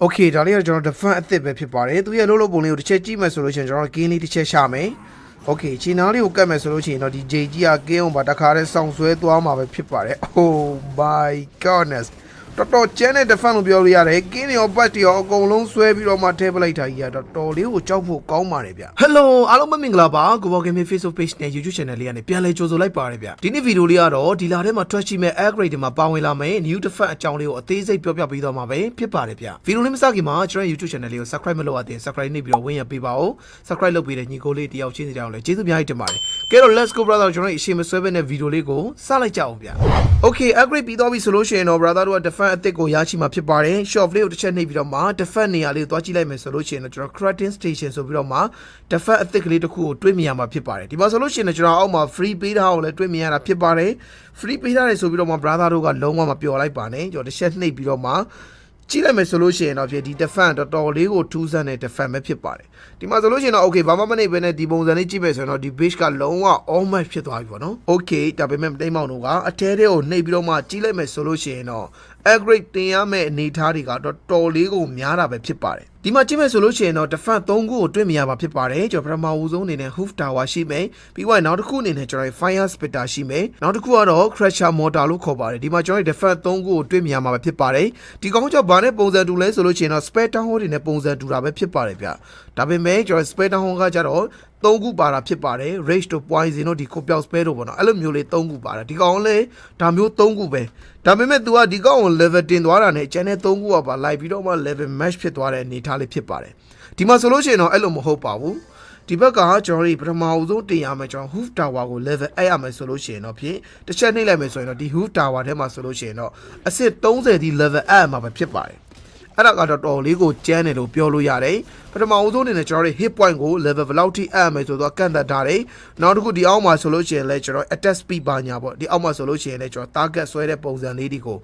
โอเคဒါလေးကကျွန်တော် defend အသစ်ပဲဖြစ်ပါတယ်သူရဲ့လုံးလုံးပုံလေးကိုတစ်ချက်ကြည့်မယ်ဆိုလို့ရှိရင်ကျွန်တော် gain လေးတစ်ချက်ရှာမယ်โอเคခြေနားလေးကိုကတ်မယ်ဆိုလို့ရှိရင်တော့ဒီ J ကြီးက gain အောင်ပါတခါတည်းစောင့်ဆွဲသွားမှာပဲဖြစ်ပါတယ် oh my goodness တော်တော်ကျန်းတဲ့ defend လို့ပြောလို့ရတယ် gain ရောပတ်တွေရောအကုန်လုံးဆွဲပြီးတော့မှထည့်ပလိုက်တာကြီးကတော်တော်လေးကိုကြောက်ဖို့ကောင်းပါတယ်ဗျ Hello အားလုံးပဲမင်္ဂလာပါကိုဘောဂိမ်းမ Facebook page နဲ့ YouTube channel လေးကနေပြန်လည်ကြိုဆိုလိုက်ပါတယ်ဗျဒီနေ့ဗီဒီယိုလေးကတော့ဒီလာထဲမှာထွက်ရှိမဲ့ air grade တွေမှာပါဝင်လာမယ့် new defend အကြောင်းလေးကိုအသေးစိတ်ပြောပြပေးတော့မှာပဲဖြစ်ပါတယ်ဗျဗီဒီယိုလေးမစခင်မှာကျွန်တော် YouTube channel လေးကို subscribe မလုပ်ရသေးရင် subscribe နှိပ်ပြီးတော့ဝင်ရပေးပါဦး subscribe လုပ်ပေးတဲ့ညီကိုလေးတယောက်ချင်းစီတောင်းလဲကျေးဇူးများကြီးတင်ပါတယ်ကဲတော့ let's go brother ကျွန်တော်အရှိမဆွဲပဲနဲ့ဗီဒီယိုလေးကိုစလိုက်ကြအောင်ဗျ Okay upgrade ပြီးတော့ပြီဆိုလို့ရှိရင်တော့ brother တို့က defend အသစ်ကိုရရှိမှာဖြစ်ပါတယ် short လေးကိုတစ်ချက်နှိပ်ပြီးတော့မှ defend နေရာလေးကိုသွားကြည့်လိုက်မယ်ဆိုလို့ရှိရင်တော့ကျွန်တော် crafting station ဆိုပြီးတော့မှ defend အသစ်ကလေးတစ်ခုကိုတွေ့မြင်ရမှာဖြစ်ပါတယ်ဒီမှာဆိုလို့ရှိရင်တော့ကျွန်တော်အောက်မှာ free ပေးထားအောင်လည်းတွေ့မြင်ရတာဖြစ်ပါတယ် free ပေးထားတယ်ဆိုပြီးတော့မှ brother တို့ကလုံးဝမပျော်လိုက်ပါနဲ့ကျွန်တော်တစ်ချက်နှိပ်ပြီးတော့မှကြည့်လိုက်မယ်ဆိုလို့ရှိရင်တော့ဖြစ်ဒီ defend တော်တော်လေးကိုထူးဆန်းတဲ့ defend ပဲဖြစ်ပါတယ်ဒီမှာဆိုလို့ရှိရင်တော့ okay ဘာမှမနေဘဲနဲ့ဒီပုံစံလေးကြည့်မယ်ဆိုရင်တော့ဒီ base ကလုံးဝ all match ဖြစ်သွားပြီပေါ့နော် okay ဒါပေမဲ့တိမ်မောင်တို့ကအထဲထဲကိုနှိပ်ပြီးတော့မှကြည့်လိုက်မယ်ဆိုလို့ရှိရင်တော့ upgrade တင်ရမယ့်အနေအထားတွေကတော်တော်လေးကိုများတာပဲဖြစ်ပါတယ်ဒီမှာကြည့်မယ်ဆိုလို့ရှိရင်တော့ defend 3ခုကိုတွေ့မြင်ရမှာဖြစ်ပါတယ်ကျွန်တော်ပထမဦးဆုံးအနေနဲ့ hoof tower ရှိမယ်ပြီးတော့နောက်တစ်ခုအနေနဲ့ကျွန်တော် fire spitter ရှိမယ်နောက်တစ်ခုကတော့ crusher mortar လို့ခေါ်ပါတယ်ဒီမှာကျွန်တော် defend 3ခုကိုတွေ့မြင်ရမှာပဲဖြစ်ပါတယ်ဒီကောင်းကြောင့်ဘာနဲ့ပုံစံတူလဲဆိုလို့ရှိရင်တော့ spare town hall တွေနဲ့ပုံစံတူတာပဲဖြစ်ပါတယ်ဗျဒါပေမဲ့ကျွန်တော် spare town hall ကကြတော့သုံးခုပါတာဖြစ်ပါတယ် rage to poison တို့ဒီကိုပြောက် spare တို့ပေါ့နော်အဲ့လိုမျိုးလေးသုံးခုပါတာဒီကောင်လည်းဒါမျိုးသုံးခုပဲဒါပေမဲ့ तू ကဒီကောင်ကို level တင်သွားတာနဲ့ channel သုံးခုကပါလိုက်ပြီးတော့မှ level match ဖြစ်သွားတဲ့အနေအထားလေးဖြစ်ပါတယ်ဒီမှာဆိုလို့ရှိရင်တော့အဲ့လိုမဟုတ်ပါဘူးဒီဘက်ကကျွန်တော်တို့ပထမအဦးဆုံးတင်ရမယ်ကျွန်တော် hoof tower ကို level အဲ့ရမယ်ဆိုလို့ရှိရင်တော့ဖြင့်တစ်ချက်နှိပ်လိုက်မယ်ဆိုရင်တော့ဒီ hoof tower ထဲမှာဆိုလို့ရှိရင်တော့အစစ်30ဒီ level အဲ့ရမှာပဲဖြစ်ပါတယ်အဲ့ဒါကတော့တော်လေးကိုကျန်းတယ်လို့ပြောလို့ရတယ်ပ ထမအဦးဆုံးအနေနဲ့ကျွန်တော်တို့ hit point ကို level ဘယ်လောက်ထိအပ်မယ်ဆိုတော့ကန့်သက်ထားတယ်နောက်တစ်ခုဒီအောက်မှာဆိုလို့ရှိရင်လည်းကျွန်တော် attack speed ပါညာပေါ့ဒီအောက်မှာဆိုလို့ရှိရင်လည်းကျွန်တော် target ဆွဲတဲ့ပုံစံလေးတွေကို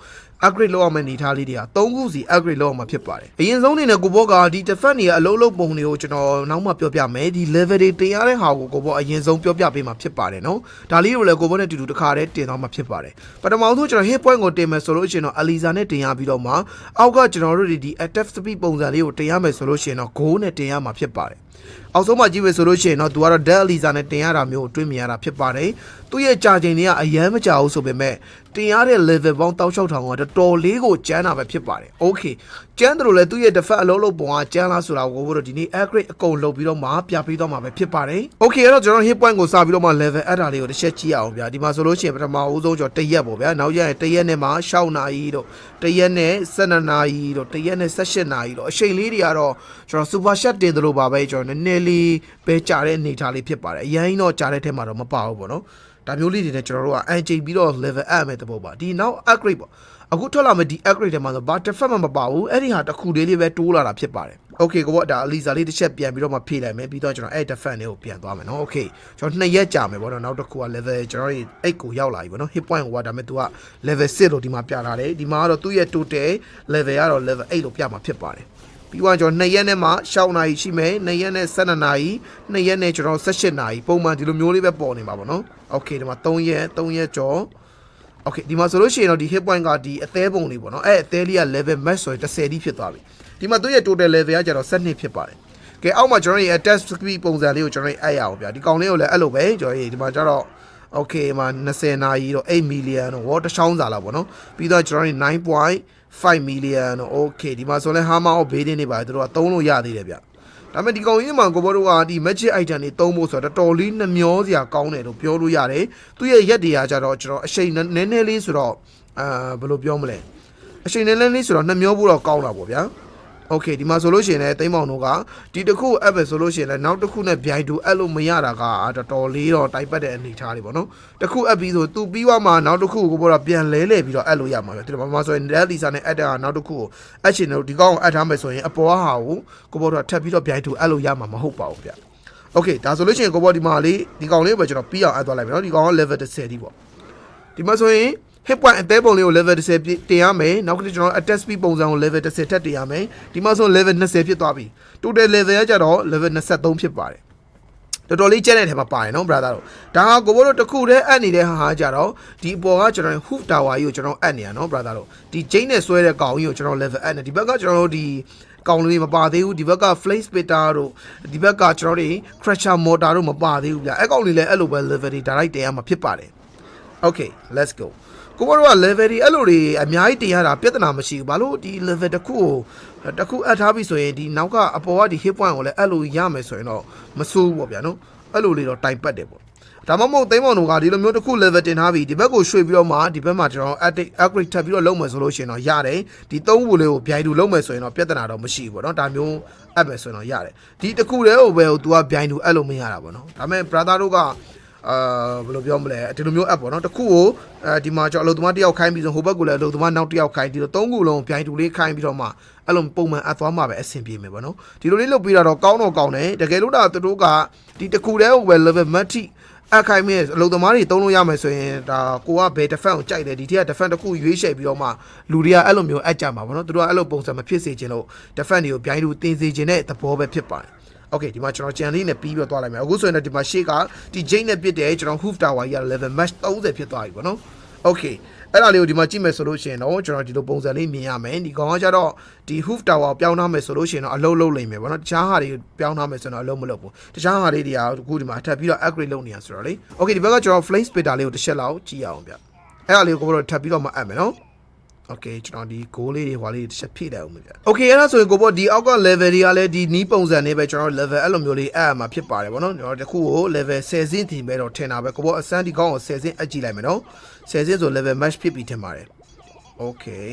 upgrade လုပ်အောင်မယ့်အနေထားလေးတွေက၃ခုစီ upgrade လုပ်အောင်မှာဖြစ်ပါတယ်အရင်ဆုံးအနေနဲ့ကိုဘောကဒီ defend တွေကအလုံးလုံးပုံတွေကိုကျွန်တော်နောက်မှပြောပြမယ်ဒီ level တွေတင်ရတဲ့ဟာကိုကိုဘောအရင်ဆုံးပြောပြပေးမှာဖြစ်ပါတယ်နော်ဒါလေးကိုလည်းကိုဘောနဲ့တူတူတစ်ခါတည်းတင်သွားမှာဖြစ်ပါတယ်ပထမဆုံးကျွန်တော် hit point ကိုတင်မယ်ဆိုလို့ရှိရင်တော့ Aliza နဲ့တင်ရပြီးတော့မှအောက်ကကျွန်တော်တို့ဒီ attack speed ပုံစံလေးကိုတင်ရမယ်ဆိုလို့ရှိရင်တော့ goal နဲ့တင်ရမှာဖြစ်ပါတယ် အောက်ဆုံးမှာကြည့်မယ်ဆိုလို့ရှိရင်တော့ तू ကတော့ Dead Aliza နဲ့တင်ရတာမျိုးကိုတွေ့မြင်ရတာဖြစ်ပါတယ်သူ့ရဲ့ကြာချိန်တွေကအရန်မကြာဘူးဆိုပေမဲ့တင်ရတဲ့ level ပေါင်း16000ကတော်တော်လေးကိုကျန်းတာပဲဖြစ်ပါတယ် okay ကျန်းတယ်လို့လည်းသူ့ရဲ့ defense အလုံးလုံးပုံကကျန်းလားဆိုတာကိုဘို့တော့ဒီနေ့ upgrade အကုန်လုပ်ပြီးတော့မှပြပေးတော့မှာပဲဖြစ်ပါတယ် okay အဲ့တော့ကျွန်တော် hit point ကိုစပြီးတော့မှ level အဲ့ဒါလေးကိုတစ်ချက်ကြည့်အောင်ဗျာဒီမှာဆိုလို့ရှိရင်ပထမဦးဆုံးကျွန်တော်တရက်ပေါ့ဗျာနောက်ရရင်တရက်နဲ့မှ6နာရီတော့တရက်နဲ့12နာရီတော့တရက်နဲ့18နာရီတော့အချိန်လေးတွေကတော့ကျွန်တော် super chat တင်သလိုပါပဲကျွန်တော်နည်းနည်းလေးပဲကြာတဲ့အနေအထားလေးဖြစ်ပါတယ်အရင်တော့ကြာတဲ့ထဲမှာတော့မပါဘူးပေါ့နော်ဒါမျိုးလေးတွေနဲ့ကျွန်တော်တို့ကအန်ချိန်ပြီးတော့ level up မယ်တဘောပါဒီနောက် upgrade ပေါ့အခုထွက်လာမယ့်ဒီ upgrade ထဲမှာဆိုဘာတစ်ဖက်မှမပါဘူးအဲ့ဒီဟာတစ်ခုလေးလေးပဲတိုးလာတာဖြစ်ပါတယ် okay ကိုပေါ့ဒါအလီဇာလေးတစ်ချက်ပြန်ပြီးတော့မှဖြည့်လိုက်မယ်ပြီးတော့ကျွန်တော်အဲ့ defend လေးကိုပြန်သွားမယ်နော် okay ကျွန်တော်နှစ်ရက်ကြာမယ်ပေါ့နော်နောက်တစ်ခုက level ကျွန်တော်8ကိုရောက်လာပြီပေါ့နော် hit point ကိုကဒါပေမဲ့ तू က level 6လို့ဒီမှာပြလာတယ်ဒီမှာကတော့သူ့ရဲ့ total level ကတော့ level 8လို့ပြမှာဖြစ်ပါတယ် ပြီးတော့ကျွန်တော်2ရက်နဲ့မှ6နာရီရှိမယ်2ရက်နဲ့12နာရီ2ရက်နဲ့ကျွန်တော်18နာရီပုံမှန်ဒီလိုမျိုးလေးပဲပေါ်နေမှာပေါ့နော် okay ဒီမှာ3ရက်3ရက်ကျော် okay ဒီမှာဆိုလို့ရှိရင်တော့ဒီ hit point ကဒီအသေးပုံလေးပေါ့နော်အဲ့အသေးလေးက level max ဆိုရင်10တိဖြစ်သွားပြီဒီမှာသူ့ရဲ့ total level ကကျတော့12ဖြစ်ပါတယ်ကဲအောက်မှာကျွန်တော်ရဲ့ test speed ပုံစံလေးကိုကျွန်တော်အပ်ရအောင်ဗျာဒီကောင်လေးကိုလည်းအဲ့လိုပဲကျွန်တော်ဒီမှာကျတော့ okay မှာ20နာရီတော့8 million တော့ water ချောင်းစာလာပေါ့နော်ပြီးတော့ကျွန်တော်9.5 million တော့ okay ဒီမှာဆိုလဲ hammer of bedding တွေပါတယ်သူတို့ကသုံးလို့ရသေးတယ်ဗျဒါပေမဲ့ဒီကောင်ကြီးမှာကိုဘောတို့ကဒီ magic item တွေသုံးဖို့ဆိုတော့တော်တော်လေးနှမျောစရာကောင်းတယ်လို့ပြောလို့ရတယ်သူရဲ့ရက်တွေကကြတော့ကျွန်တော်အချိန်နည်းနည်းလေးဆိုတော့အာဘယ်လိုပြောမလဲအချိန်နည်းနည်းလေးဆိုတော့နှမျောဖို့တော့ကောင်းတာပေါ့ဗျာ โอเคဒီမှာဆိုလို့ရှိရင်လည်းတိမ့်မောင်တို့ကဒီတစ်ခုအပ်ပဲဆိုလို့ရှိရင်လည်းနောက်တစ်ခုနဲ့ဗျိုင်တူအပ်လို့မရတာကတော်တော်လေးတော့တိုက်ပတ်တဲ့အနေအထားတွေပေါ့နော်တစ်ခုအပ်ပြီးဆိုသူပြီးသွားမှနောက်တစ်ခုကိုဘောတော့ပြန်လဲလဲပြီးတော့အပ်လို့ရမှာပဲဒီမှာမှာဆိုရင်လက်လီစာနဲ့အပ်တာကနောက်တစ်ခုကိုအပ်ချင်တယ်ဒီကောင်ကိုအပ်ထားမယ်ဆိုရင်အပေါ်ဟာကိုကိုဘောတော့ထပ်ပြီးတော့ဗျိုင်တူအပ်လို့ရမှာမဟုတ်ပါဘူးဗျโอเคဒါဆိုလို့ရှိရင်ကိုဘောဒီမှာလေးဒီကောင်လေးပဲကျွန်တော်ပြီးအောင်အပ်သွားလိုက်မယ်နော်ဒီကောင်က level 10ဒီပေါ့ဒီမှာဆိုရင် hit point အသေးပုံလေးကို level 10ပြတင်ရမယ်နောက်ကကျွန်တော် attack speed ပုံစံကို level 10ထပ်တင်ရမယ်ဒီမှာဆို level 20ဖြစ်သွားပြီ total level ကကြတော့ level 23ဖြစ်ပါတယ်တော်တော်လေးကျဲတဲ့ထဲမှာပါတယ်နော် brother တို့ဒါကကိုဘိုးတို့တစ်ခုတည်းအပ်နေတဲ့ဟာဟာကြတော့ဒီအပေါ်ကကျွန်တော် hoof tower ကြီးကိုကျွန်တော်အပ်နေရနော် brother တို့ဒီ chain နဲ့ဆွဲတဲ့ကောင်ကြီးကိုကျွန်တော် level အပ်နေဒီဘက်ကကျွန်တော်တို့ဒီကောင်လေးမပါသေးဘူးဒီဘက်က flame splitter တို့ဒီဘက်ကကျွန်တော်တို့ crusher motor တို့မပါသေးဘူးဗျအဲ့ကောင်လေးလည်းအဲ့လိုပဲ level တွေ direct တင်ရမှာဖြစ်ပါတယ် okay let's go ကိုဘောတို့က level တွေအဲ့လိုတွေအများကြီးတင်ရတာပြဿနာမရှိဘူးဘာလို့ဒီ level တစ်ခုကိုတစ်ခုအပ်ထားပြီဆိုရင်ဒီနောက်ကအပေါ်ကဒီ hit point ကိုလည်းအဲ့လိုရမယ်ဆိုရင်တော့မဆိုးဘူးပေါ့ဗျာနော်အဲ့လိုလေးတော့တိုင်ပတ်တယ်ပေါ့ဒါမှမဟုတ်သိမ်းမောင်တို့ကဒီလိုမျိုးတစ်ခု level တင်ထားပြီဒီဘက်ကိုရွှေ့ပြီးတော့မှဒီဘက်မှာကျွန်တော် update upgrade ထပ်ပြီးတော့လုပ်မယ်ဆိုလို့ရှိရင်တော့ရတယ်ဒီသုံးခုလေးကိုဗျိုင်တူလုပ်မယ်ဆိုရင်တော့ပြဿနာတော့မရှိဘူးပေါ့နော်ဒါမျိုးအပ်မယ်ဆိုရင်တော့ရတယ်ဒီတစ်ခုတည်းကိုပဲဟို तू ကဗျိုင်တူအပ်လို့မရတာပေါ့နော်ဒါပေမဲ့ brother တို့က အာဘယ်လိုပြောမလဲဒီလိုမျိုး app ပေါ့နော်တစ်ခုကိုအဲဒီမှာကျွန်တော်အလုပ်သမားတစ်ယောက်ခိုင်းပြီးဆိုဟိုဘက်ကိုလည်းအလုပ်သမားနောက်တစ်ယောက်ခိုင်းဒီလိုသုံးခုလုံးပြိုင်တူလေးခိုင်းပြီးတော့မှအဲ့လိုပုံမှန်အပ်သွားမှာပဲအဆင်ပြေမယ်ပေါ့နော်ဒီလိုလေးလုပ်ပြီးတော့ကောင်းတော့ကောင်းတယ်တကယ်လို့ဒါသူတို့ကဒီတစ်ခုတည်းကိုပဲ level max ထိအခိုင်မဲ့အလုပ်သမားတွေသုံးလို့ရမယ်ဆိုရင်ဒါကိုကဘယ် defense ကိုကြိုက်တယ်ဒီထက်က defense တစ်ခုရွေးချယ်ပြီးတော့မှလူတွေကအဲ့လိုမျိုးအပ်ကြမှာပေါ့နော်သူတို့ကအဲ့လိုပုံစံမဖြစ်စေချင်လို့ defense တွေကိုပြိုင်တူတင်စေချင်တဲ့သဘောပဲဖြစ်ပါတယ် okay ဒီမှာကျွန်တော်ကြံလေးနဲ့ပြီးပြီးတော့သွားလိုက်မယ်အခုဆိုရင်တော့ဒီမှာရှေ့ကဒီ jane နဲ့ပြစ်တယ်ကျွန်တော် hoof tower ကြီးက level match 30ဖြစ်သွားပြီပေါ့နော် okay အဲ့ဒါလေးကိုဒီမှာကြည့်မယ်ဆိုလို့ရှိရင်တော့ကျွန်တော်ဒီလိုပုံစံလေးမြင်ရမယ်ဒီကောင်ကကျတော့ဒီ hoof tower ကိုပြောင်းထားမယ်ဆိုလို့ရှိရင်တော့အလုံးလုံးလိမ့်မယ်ပေါ့နော်တခြားဟာတွေပြောင်းထားမယ်ဆိုတော့အလုံးမလုပ်ဘူးတခြားဟာလေးတွေကအခုဒီမှာထပ်ပြီးတော့ upgrade လုပ်နေရဆိုတော့လေ okay ဒီဘက်ကကျွန်တော် flame spitter လေးကိုတစ်ချက်လောက်ကြည့်ရအောင်ဗျအဲ့ဒါလေးကိုကိုတော့ထပ်ပြီးတော့မအပ်မယ်နော် โอเคကျွန်တော်ဒီ goal လေးတွေဟွာလေးတစ်ချက်ဖြည့်လိုက်အောင်ဗျ။ Okay အဲ့ဒါဆိုရင်ကိုပေါ့ဒီအောက်က level တွေကလည်းဒီနီးပုံစံနဲ့ပဲကျွန်တော် level အဲ့လိုမျိုးလေးအပ်မှာဖြစ်ပါတယ်ဗောနော်။ကျွန်တော်တခုကို level 10ဆင်းထီပဲတော့ထင်တာပဲကိုပေါ့အစမ်းဒီကောင်းကို10ဆင်းအပ်ကြည့်လိုက်မယ်နော်။10ဆင်းဆို level match ဖြစ်ပြီထင်ပါတယ်။ Okay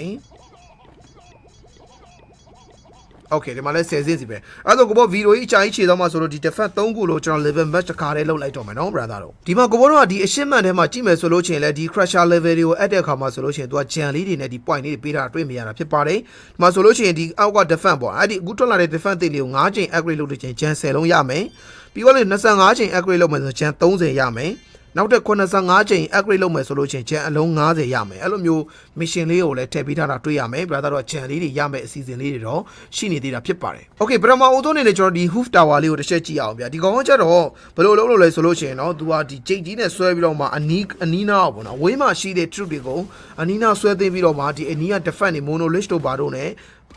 Okay ဒီမှာလဲ10ဆင်းစီပဲအဲ့ဒါဆိုကိုဘောဗီဒီယိုကြီးအချာကြီးခြေတော့မှဆိုတော့ဒီ defense 3ခုလို့ကျွန်တော် level match တစ်ခါတည်းလုပ်လိုက်တော့မယ်နော် brother တို့ဒီမှာကိုဘောတို့ကဒီအရှင်းမှန်ထဲမှာကြည့်မယ်ဆိုလို့ရှိရင်လဲဒီ crusher level တွေကိုအပ်တဲ့အခါမှာဆိုလို့ရှိရင်သူကဂျန်လေးတွေနဲ့ဒီ point လေးတွေပေးတာတွေ့မြင်ရတာဖြစ်ပါတယ်ဒီမှာဆိုလို့ရှိရင်ဒီအောက်က defense ပေါ့အဲ့ဒီအခုထွက်လာတဲ့ defense တွေလေးကို9ချိန် upgrade လုပ်တဲ့ချိန်ဂျန်10လုံးရမယ်ပြီးတော့လေ25ချိန် upgrade လုပ်မယ်ဆိုဂျန်30ရမယ် နောက်တဲ့85ချိန် upgrade လုပ်မယ်ဆိုလို့ချင်းချန်အလုံး90ရမယ်အဲ့လိုမျိုး mission လေးကိုလည်းထည့်ပေးထားတာတွေ့ရမယ် brother တော့ချန်လေးတွေရမယ်အစီအစဉ်လေးတွေတော့ရှိနေသေးတာဖြစ်ပါတယ် okay ပထမဦးဆုံးအနေနဲ့ကျွန်တော်ဒီ hoof tower လေးကိုတစ်ချက်ကြည့်အောင်ဗျာဒီကောင်ကကျတော့ဘယ်လိုလုပ်လို့လဲဆိုလို့ရှိရင်တော့ तू ကဒီကြိတ်ကြီးနဲ့ဆွဲပြီးတော့မှအနီးအနီးနားပေါ့နော်ဝေးမှာရှိတဲ့ troop တွေကိုအနီးနားဆွဲသိမ်းပြီးတော့မှဒီအနီးက defense တွေ monolith တို့ဘာတို့ ਨੇ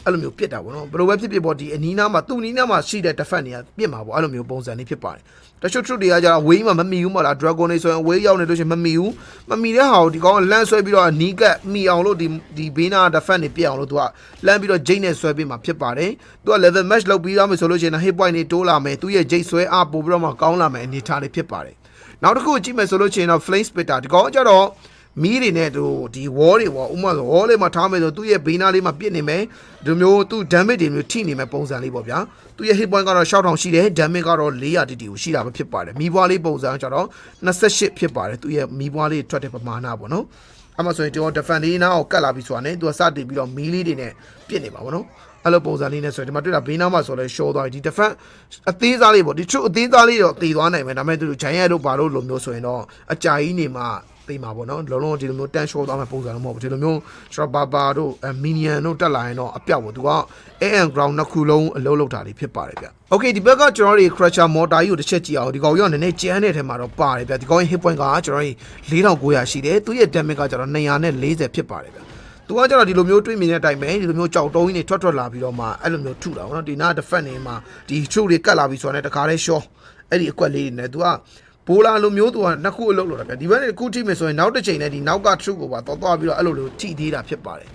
အဲ့လိုမျိုးပြစ်တာပေါ့နော်ဘယ်လိုပဲဖြစ်ဖြစ်ပေါ့ဒီအနီးနားမှာသူ့အနီးနားမှာရှိတဲ့ defense တွေကပြစ်မှာပေါ့အဲ့လိုမျိုးပုံစံလေးဖြစ်ပါတယ်တချို့ truth တွေကကြတော့ way မှာမမီဘူးမလား dragon တွေဆိုရင် way ရောက်နေလို့ရှိရင်မမီဘူးမမီတဲ့ဟာကိုဒီကောင်ကလန့်ဆွဲပြီးတော့နီးကပ်မီအောင်လို့ဒီဒီဘေးနာ defense တွေပြစ်အောင်လို့သူကလန့်ပြီးတော့ jade နဲ့ဆွဲပေးမှာဖြစ်ပါတယ်သူက level match လုပ်ပြီးသားမယ်ဆိုလို့ရှိရင် hit point တွေတိုးလာမယ်သူရဲ့ jade ဆွဲအားပို့ပြီးတော့မှကောင်းလာမယ်အနေထားလေးဖြစ်ပါတယ်နောက်တစ်ခုကြည့်မယ်ဆိုလို့ရှိရင်တော့ flame splitter ဒီကောင်ကကြတော့ မီးတွေနဲ့သူဒီ wall တွေပေါ့ဥမာဆို wall လေးမှာထားမယ်ဆိုသူ့ရဲ့ဘေးနားလေးမှာပြစ်နေမယ်ဒီမျိုးသူ damage တွေမျိုးထိနေမယ်ပုံစံလေးပေါ့ဗျာသူရဲ့ hit point ကတော့6000ရှိတယ် damage ကတော့400တီတီကိုရှိတာပဲဖြစ်ပါတယ်မီးပွားလေးပုံစံကျတော့28ဖြစ်ပါတယ်သူရဲ့မီးပွားလေးထွက်တဲ့ပမာဏပေါ့နော်အဲ့မှာဆိုရင်ကျွန်တော် defend လေးနားကိုကတ်လာပြီးဆိုတာ ਨੇ သူကစတင်ပြီးတော့မီးလေးတွေနဲ့ပြစ်နေပါဘောနော်အဲ့လိုပုံစံလေးနဲ့ဆိုရင်ဒီမှာတွေ့တာဘေးနားမှာဆိုလဲ show သွားပြီဒီ defense အသေးစားလေးပေါ့ဒီ true အသေးစားလေးတော့တည်သွားနိုင်မယ်ဒါပေမဲ့သူတို့ giant တို့ဘာလို့လိုမျိုးဆိုရင်တော့အကြာကြီးနေမှာ သိမှာပေါ့နော်လုံးလုံးဒီလိုမျိုးတန် show သွားမယ့်ပုံစံတော့မဟုတ်ဘူးဒီလိုမျိုးကျွန်တော်ဘာဘာတို့မီနီယန်တို့တက်လာရင်တော့အပြောက်ပေါ့သူက AM ground နှစ်ခုလုံးအလုံးလောက်တာလေးဖြစ်ပါတယ်ဗျ။ Okay ဒီဘက်ကကျွန်တော်တို့ crusher motor ကြီးကိုတစ်ချက်ကြည့်အောင်ဒီကောင်ကြီးကနည်းနည်းကျန်းတဲ့ထဲမှာတော့ပါတယ်ဗျ။ဒီကောင်ရဲ့ hit point ကကျွန်တော်တို့4900ရှိတယ်သူရဲ့ damage ကကျွန်တော်240ဖြစ်ပါတယ်ဗျ။သူကကျတော့ဒီလိုမျိုးတွေးမြင်တဲ့အတိုင်းပဲဒီလိုမျိုးကြောက်တုံးကြီးတွေထွက်ထွက်လာပြီးတော့မှအဲ့လိုမျိုးထုတာပေါ့နော်ဒီနာ defense နေမှာဒီ true တွေကတ်လာပြီးဆိုတော့တခါတည်း short အဲ့ဒီအကွက်လေးတွေနဲ့သူက ဘိုလာလိုမျိုးသူကနှစ်ခုအလုပ်လုပ်တာဗျဒီဘက်နဲ့ခုထိမယ်ဆိုရင်နောက်တစ်ချိန်နဲ့ဒီနောက်က true ကိုပါတော့တော့ပြီးတော့အဲ့လိုလိုထိသေးတာဖြစ်ပါတယ်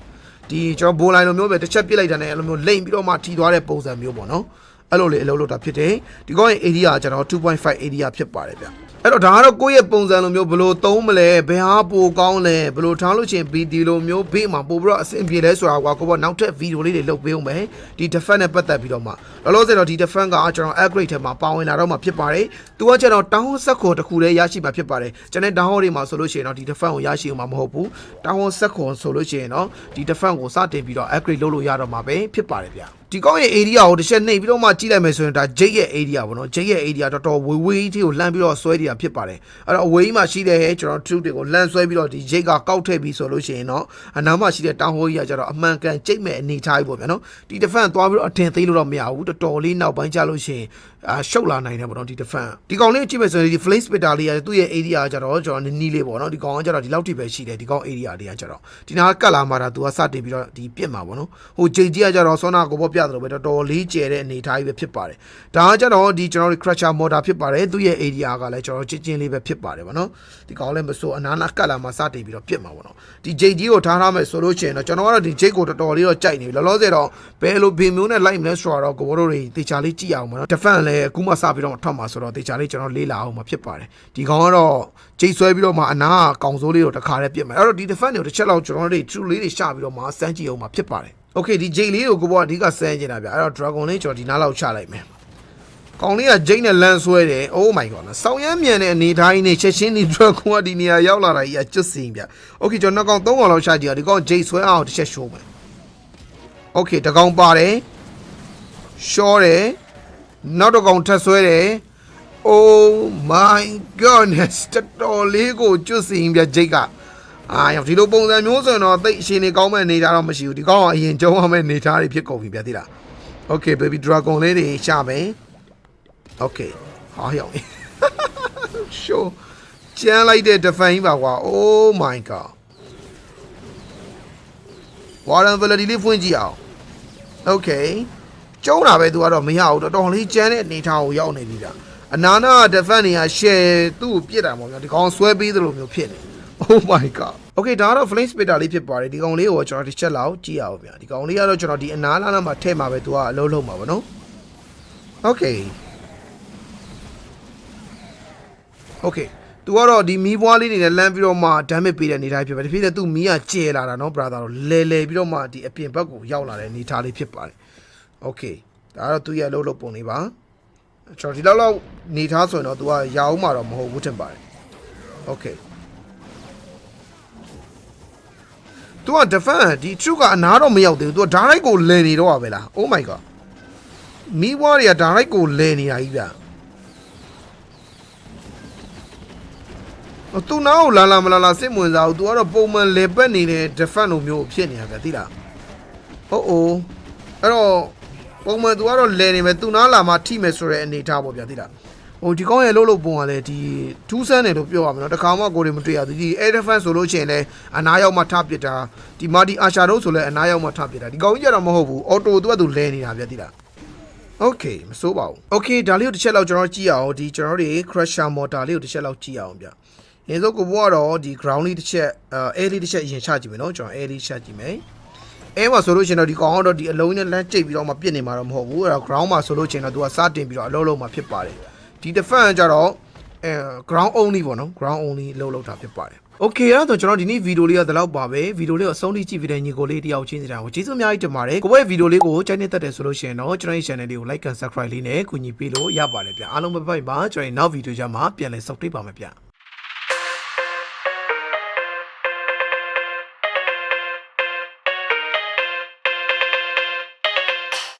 ဒီကျွန်တော်ဘိုလိုင်းလိုမျိုးပဲတစ်ချက်ပြစ်လိုက်တာနဲ့အဲ့လိုမျိုးလိမ့်ပြီးတော့မှထိသွားတဲ့ပုံစံမျိုးပေါ့နော်အဲ့လိုလေအလုပ်လုပ်တာဖြစ်တယ်ဒီကောင်းရဲ့ area ကကျွန်တော်2.5 area ဖြစ်ပါတယ်ဗျ အဲ့တော့ဒါကတော့ကိုယ့်ရဲ့ပုံစံလိုမျိုးဘယ်လိုသုံးမလဲဘယ်ဟာပိုကောင်းလဲဘယ်လိုထားလို့ချင်း BD လိုမျိုးဘေးမှာပို့ပြီးတော့အဆင်ပြေလဲဆိုတာကွာကိုပေါ့နောက်ထပ်ဗီဒီယိုလေးတွေလုပ်ပေးအောင်မယ်ဒီ defense နဲ့ပတ်သက်ပြီးတော့မှလောလောဆယ်တော့ဒီ defense ကကျွန်တော် upgrade ထဲမှာပါဝင်လာတော့မှဖြစ်ပါတယ်သူကကျွန်တော်တောင်းဆက်ခွန်တစ်ခုလေးရရှိမှာဖြစ်ပါတယ်ကျွန်တော်တောင်းဟောတွေမှာဆိုလို့ရှိရင်တော့ဒီ defense ကိုရရှိအောင်မှာမဟုတ်ဘူးတောင်းဆက်ခွန်ဆိုလို့ရှိရင်တော့ဒီ defense ကိုစတင်ပြီးတော့ upgrade လုပ်လို့ရတော့မှာပဲဖြစ်ပါတယ်ဗျ ဒီကောင်းရဲ့ area ကိုတစ်ချက်နှိပ်ပြီးတော့မှကြည့်လိုက်မယ်ဆိုရင်ဒါ Jake ရဲ့ area ပေါ့နော် Jake ရဲ့ area တော်တော်ဝေးဝေးကြီးကိုလှမ်းပြီးတော့ဆွဲနေတာဖြစ်ပါတယ်အဲ့တော့အဝေးကြီးမှာရှိတဲ့ကျွန်တော် truth တွေကိုလှမ်းဆွဲပြီးတော့ဒီ Jake ကကောက်ထည့်ပြီးဆိုလို့ရှိရင်တော့အနားမှာရှိတဲ့တောင်ဟိုးကြီးကကျတော့အမှန်ကန်ကြိတ်မဲ့အနေထားကြီးပေါ့ဗျာနော်ဒီ defense သွားပြီးတော့အထင်သေးလို့တော့မရဘူးတော်တော်လေးနောက်ပိုင်းကျလို့ရှိရင်အာရှုပ်လာနိုင်တယ်ပေါ့နော်ဒီ defense ဒီကောင်လေးကြည့်မယ်ဆိုရင်ဒီ flame spitter လေးကသူ့ရဲ့ area ကကျတော့ကျွန်တော်နီးလေးပေါ့နော်ဒီကောင်ကကျတော့ဒီလောက်ထိပဲရှိတယ်ဒီကောင် area လေးကကျတော့ဒီနားကတ်လာမှဒါသူကစတင်ပြီးတော့ဒီပြစ်မှာပေါ့နော်ဟိုဂျိတ်ကြီးကကျတော့ဆောနာကိုပေါ့ပြတယ်လို့ပဲတော်တော်လေးကျဲတဲ့အနေထားကြီးပဲဖြစ်ပါတယ်ဒါကကျတော့ဒီကျွန်တော်တို့ crusher motor ဖြစ်ပါတယ်သူ့ရဲ့ area ကလည်းကျွန်တော်ချင်းချင်းလေးပဲဖြစ်ပါတယ်ပေါ့နော်ဒီကောင်လည်းမဆိုးအနားနာကတ်လာမှစတင်ပြီးတော့ပြစ်မှာပေါ့နော်ဒီဂျိတ်ကြီးကိုထားထားမယ်ဆိုလို့ရှိရင်တော့ကျွန်တော်ကတော့ဒီဂျိတ်ကိုတော်တော်လေးတော့ကြိုက်နေပြီလောလောဆယ်တော့ဘယ်လိုဘင်မျိုးနဲ့လိုက်မလဲဆိုတော့ကိုဘောတို့တွေတေချာလေးကြည့်အောင်ပေါ့နော် defense လည်းအခုမှစပြီးတော့ထွက်မှာဆိုတော့တေချာလေးကျွန်တော်လေးလာအောင်မှာဖြစ်ပါတယ်ဒီကောင်ကတော့ဂျိတ်ဆွဲပြီးတော့မှအနာကကောင်စိုးလေးကိုတစ်ခါလေးပြစ်မယ်အဲ့တော့ဒီ defense တွေကိုတစ်ချက်လောက်ကျွန်တော်တို့ true လေးတွေရှာပြီးတော့မှစမ်းကြည့်အောင်မှာဖြစ်ပါတယ် Okay ဒီဂျိတ်လေးကိုကိုဘောကအဓိကစမ်းကျင်တာဗျအဲ့တော့ dragon လေးကျွန်တော်ဒီနားလောက်ချလိုက်မယ်ကောင်လေးကဂျိတ်နဲ့လမ်းဆွဲတယ် Oh my god ဆောင်းရမ်းမြန်တဲ့အနေထားကြီးနဲ့ချက်ချင်းဒီ dragon ကဒီနေရာရောက်လာတာကြီးကကျွတ်စင်ဗျ Okay ကျွန်တော်နောက်ကောင်၃ကောင်လောက်ရှာကြည့်အောင်ဒီကောင်ဂျိတ်ဆွဲအောင်တစ်ချက်ရှိုးမယ် Okay တကောင်ပါတယ်ရှော့တယ် နောက်တစ်ကောင်ထပ်ဆွဲတယ် Oh my goodness တော်တော်လေးကိုကျွတ်စင်ဗျဂျိတ်ကအာရောက်ဒီလိုပုံစံမျိုးဆိုရင်တော့တိတ်အရှင်နေကောင်းမဲ့နေထားတော့မရှိဘူးဒီကောင်ကအရင်ကျုံးရမယ့်နေထားတွေဖြစ်ကုန်ပြီဗျသိလား Okay baby dragon လေးတွေရှာမယ် Okay ဟာရောက် show ကျန်းလိုက်တဲ့ defense ပါကွာ Oh my god Warren Valady လေးဖွင့်ကြည့်အောင် Okay ကျုံးတာပဲသူကတော့မရဘူးတော်တော်လေးကျန်းတဲ့အနေထားကိုရောက်နေပြီဗျအနာနာ defense တွေက share သူ့ကိုပြစ်တာပေါ့ဗျာဒီကောင်ဆွဲပေးသလိုမျိုးဖြစ်နေ Oh my god Okay ဒါကတော့ flame spitter လေးဖြစ်ပါတယ်ဒီကောင်လေးကိုကျွန်တော်တစ်ချက်လောက်ကြည့်အောင်ဗျာဒီကောင်လေးကတော့ကျွန်တော်ဒီအနားလားလားမှာထည့်မှာပဲသူကအလုံးလုံးမှာပေါ့နော် Okay Okay သူကတော့ဒီမီးပွားလေးတွေနဲ့လမ်းပြီးတော့မှ damage ပေးတဲ့အနေထားဖြစ်ပါတယ်။ဒီဖြစ်တဲ့သူမီးကကျဲလာတာနော် brother တော့လဲလဲပြီးတော့မှဒီအပြင်ဘက်ကိုရောက်လာတဲ့အနေထားလေးဖြစ်ပါတယ်။ Okay ဒါကတော့သူရဲ့အလုပ်လုပ်ပုံလေးပါ။ကျွန်တော်ဒီလောက်လောက်နေထားဆိုရင်တော့သူကရအောင်မှာတော့မဟုတ်ဘူးထင်ပါတယ်။ Okay သူက defense ဒီ true ကအနားတော့မရောက်သေးဘူးသူက direct ကိုလဲနေတော့ပါပဲလား Oh my god မီးပွားတွေက direct ကိုလဲနေတာကြီးဗျာသူနားကိုလာလာမလာလာစိတ်ဝင်စားဘူးသူကတော့ပုံမှန်လေပတ်နေတဲ့ defense လိုမျိုးဖြစ်နေတာဗျာသိလားဟုတ်အိုးအဲ့တော့ ပုံမှန်သူကတော့လဲနေမယ်သူနားလာမှထိမယ်ဆိုတဲ့အနေထားပေါ့ဗျာသိလားဟိုဒီကောင်းရဲ့လှုပ်လှုပ်ပုံကလည်းဒီထူးဆန်းတယ်လို့ပြောရမှာနော်တခါမှကိုယ်တွေမတွေ့ရဘူးဒီ air defense ဆိုလို့ရှိရင်လည်းအနားရောက်မှထပစ်တာဒီမာဒီအာရှာတို့ဆိုလည်းအနားရောက်မှထပစ်တာဒီကောင်းကြီးကြတော့မဟုတ်ဘူးအော်တိုသူကသူလဲနေတာဗျာသိလား Okay မစိုးပါဘူး Okay ဒါလေးကိုတစ်ချက်လောက်ကျွန်တော်ကြည့်အောင်ဒီကျွန်တော်တို့ crusher motor လေးကိုတစ်ချက်လောက်ကြည့်အောင်ဗျ။ရင်းစိုးကိုဘွားတော့ဒီ ground လေးတစ်ချက်အဲ air လေးတစ်ချက်အရင်ချကြည့်မယ်နော်ကျွန်တော် air လေးချကြည့်မယ်။ air မှာဆိုလို့ရှိရင်တော့ဒီကောင်ကတော့ဒီအလုံးနဲ့လမ်းကျိတ်ပြီးတော့မှပြစ်နေမှာတော့မဟုတ်ဘူး။အဲ့တော့ ground မှာဆိုလို့ရှိရင်တော့သူကစတင်ပြီးတော့အလုံးလုံးမှာဖြစ်ပါတယ်။ဒီ defense ကကြတော့အဲ ground only ပေါ့နော် ground only လုံးလုံးတာဖြစ်ပါတယ်။ Okay အဲ့တော့ကျွန်တော်ဒီနေ့ဗီဒီယိုလေးကဒီလောက်ပါပဲဗီဒီယိုလေးကိုအဆုံးထိကြည့်ပြီးတဲ့ညီကိုလေးတယောက်ချင်းစီတိုင်းကိုကျေးဇူးအများကြီးတင်ပါတယ်ကိုယ့်ရဲ့ဗီဒီယိုလေးကိုကြိုက်နေတတ်တယ်ဆိုလို့ရှိရင်တော့ကျွန်တော်ရဲ့ channel လေးကို like and subscribe လေးနဲ့ကူညီပေးလို့ရပါတယ်ဗျအားလုံးပဲပိုက်ပါကျွန်တော်ရဲ့နောက်ဗီဒီယိုကြမှာပြန်လည်ဆုံတွေ့ပါမယ်ဗျ